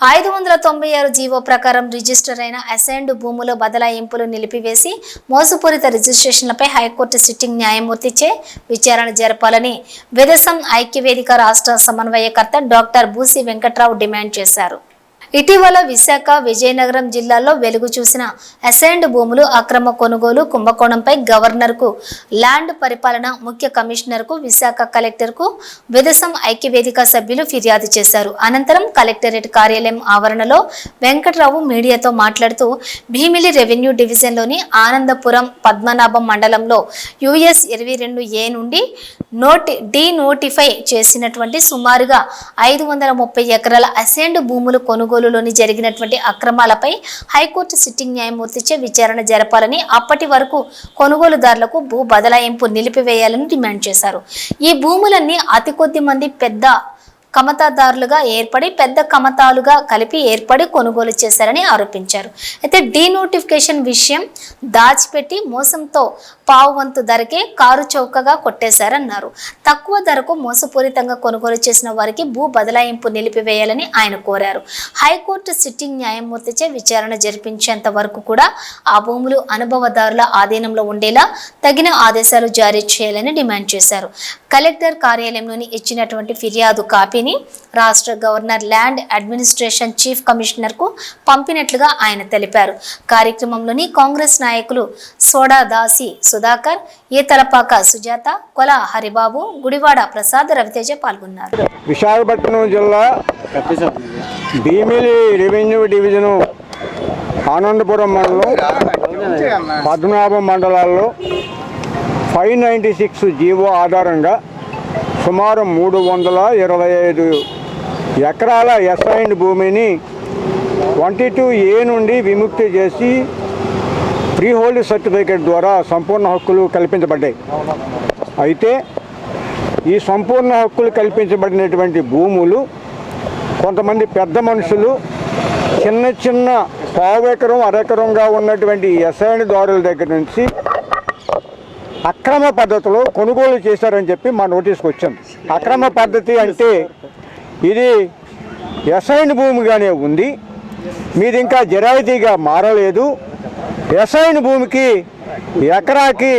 ఐదు వందల తొంభై ఆరు జీవో ప్రకారం రిజిస్టర్ అయిన అసైన్డ్ భూముల బదలాయింపులు నిలిపివేసి మోసపూరిత రిజిస్ట్రేషన్లపై హైకోర్టు సిట్టింగ్ న్యాయమూర్తిచే విచారణ జరపాలని విదసం ఐక్యవేదిక రాష్ట్ర సమన్వయకర్త డాక్టర్ బూసి వెంకట్రావు డిమాండ్ చేశారు. ఇటీవల విశాఖ విజయనగరం జిల్లాల్లో వెలుగు చూసిన అసైన్డ్ భూములు అక్రమ కొనుగోలు కుంభకోణంపై గవర్నర్కు ల్యాండ్ పరిపాలన ముఖ్య కమిషనర్కు విశాఖ కలెక్టర్కు విదసం ఐక్యవేదిక సభ్యులు ఫిర్యాదు చేశారు. అనంతరం కలెక్టరేట్ కార్యాలయం ఆవరణలో వెంకట్రావు మీడియాతో మాట్లాడుతూ భీమిలి రెవెన్యూ డివిజన్లోని ఆనందపురం పద్మనాభం మండలంలో యుఎస్ ఇరవై రెండు ఏ నుండి నోటి డీ నోటిఫై చేసినటువంటి సుమారుగా ఐదు వందల ముప్పై ఎకరాల అసెండ్ భూములు కొనుగోలు కొనుగోలులోని జరిగినటువంటి అక్రమాలపై హైకోర్టు సిట్టింగ్ న్యాయమూర్తిచే విచారణ జరపాలని అప్పటి వరకు కొనుగోలుదారులకు భూ బదలాయింపు నిలిపివేయాలని డిమాండ్ చేశారు. ఈ భూములన్నీ అతి కొద్ది మంది పెద్ద కమతాదారులుగా ఏర్పడి పెద్ద కమతాలుగా కలిపి ఏర్పడి కొనుగోలు చేశారని ఆరోపించారు. అయితే డీనోటిఫికేషన్ విషయం దాచిపెట్టి మోసంతో పావు వంతు ధరకే కారు చౌకగా కొట్టేశారన్నారు. తక్కువ ధరకు మోసపూరితంగా కొనుగోలు చేసిన వారికి భూ బదలాయింపు నిలిపివేయాలని ఆయన కోరారు. హైకోర్టు సిట్టింగ్ న్యాయమూర్తిచే విచారణ జరిపించేంత వరకు కూడా ఆ భూములు అనుభవదారుల ఆధీనంలో ఉండేలా తగిన ఆదేశాలు జారీ చేయాలని డిమాండ్ చేశారు. కలెక్టర్ కార్యాలయంలోని ఇచ్చినటువంటి ఫిర్యాదు కాపీని రాష్ట్ర గవర్నర్ ల్యాండ్ అడ్మినిస్ట్రేషన్ చీఫ్ కమిషనర్కు పంపినట్లుగా ఆయన తెలిపారు. కార్యక్రమంలోని కాంగ్రెస్ నాయకులు సోడా దాసి సుధాకర్ ఏతలపాక సుజాత కొల హరిబాబు గుడివాడ ప్రసాద్ రవితేజ పాల్గొన్నారు. విశాఖపట్నం జిల్లా భీమిలి రెవెన్యూ డివిజను ఆనందపురం మండలం పద్మనాభం మండలాల్లో ఫైవ్ నైంటీ సిక్స్ జీవో ఆధారంగా సుమారు మూడు వందల ఇరవై ఐదు ఎకరాల ఎస్ఐన్ భూమిని ట్వంటీ టూ ఏ నుండి విముక్తి చేసి ఫ్రీ హోల్డ్ సర్టిఫికేట్ ద్వారా సంపూర్ణ హక్కులు కల్పించబడ్డాయి. అయితే ఈ సంపూర్ణ హక్కులు కల్పించబడినటువంటి భూములు కొంతమంది పెద్ద మనుషులు చిన్న చిన్న పావు ఎకరం అరెకరంగా ఉన్నటువంటి ఎస్ఐన్ దారుల దగ్గర నుంచి అక్రమ పద్ధతిలో కొనుగోలు చేశారని చెప్పి మా నోటీస్కి వచ్చింది. అక్రమ పద్ధతి అంటే ఇది ఎసైన్ భూమిగానే ఉంది. మీది ఇంకా జరాయితీగా మారలేదు. ఎసైన్ భూమికి ఎకరాకి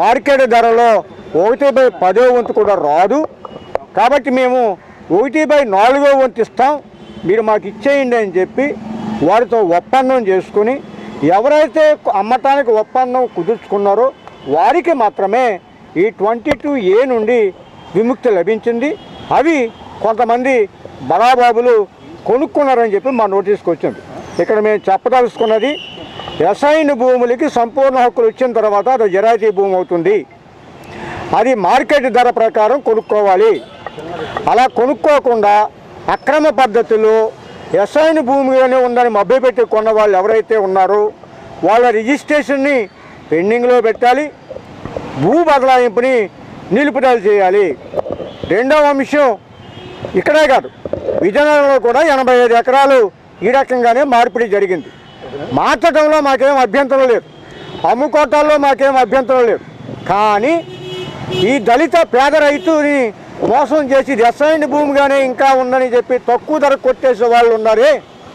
మార్కెట్ ధరలో ఒకటి బై పదో వంతు కూడా రాదు. కాబట్టి మేము ఒకటి బై నాలుగో వంతు ఇస్తాం. మీరు మాకు ఇచ్చేయండి అని చెప్పి వారితో ఒప్పందం చేసుకుని ఎవరైతే అమ్మటానికి ఒప్పందం కుదుర్చుకున్నారో వారికి మాత్రమే ఈ ట్వంటీ టూ ఏ నుండి విముక్తి లభించింది. అవి కొంతమంది బలాబాబులు కొనుక్కున్నారని చెప్పి మా నోటీస్కి వచ్చింది. ఇక్కడ మేము చెప్పదలుచుకున్నది రసాయన భూములకి సంపూర్ణ హక్కులు వచ్చిన తర్వాత అది జరాయితీ భూమి అవుతుంది. అది మార్కెట్ ధర ప్రకారం కొనుక్కోవాలి. అలా కొనుక్కోకుండా అక్రమ పద్ధతిలో రసాయన భూమిలోనే ఉందని మభ్యపెట్టి కొన్న వాళ్ళు ఎవరైతే ఉన్నారో వాళ్ళ రిజిస్ట్రేషన్ని పెండింగ్లో పెట్టాలి. భూ బదలాయింపుని నిలుపుదల చేయాలి. రెండవ అంశం ఇక్కడే కాదు విజయనగరంలో కూడా ఎనభై ఐదు ఎకరాలు ఈ రకంగానే మార్పిడి జరిగింది. మార్చడంలో మాకేం అభ్యంతరం లేదు. అమ్ముకోటాల్లో మాకేం అభ్యంతరం లేదు. కానీ ఈ దళిత పేద రైతుని మోసం చేసి రసాయన భూమిగానే ఇంకా ఉందని చెప్పి తక్కువ ధర కొట్టేసే వాళ్ళు ఉన్నారే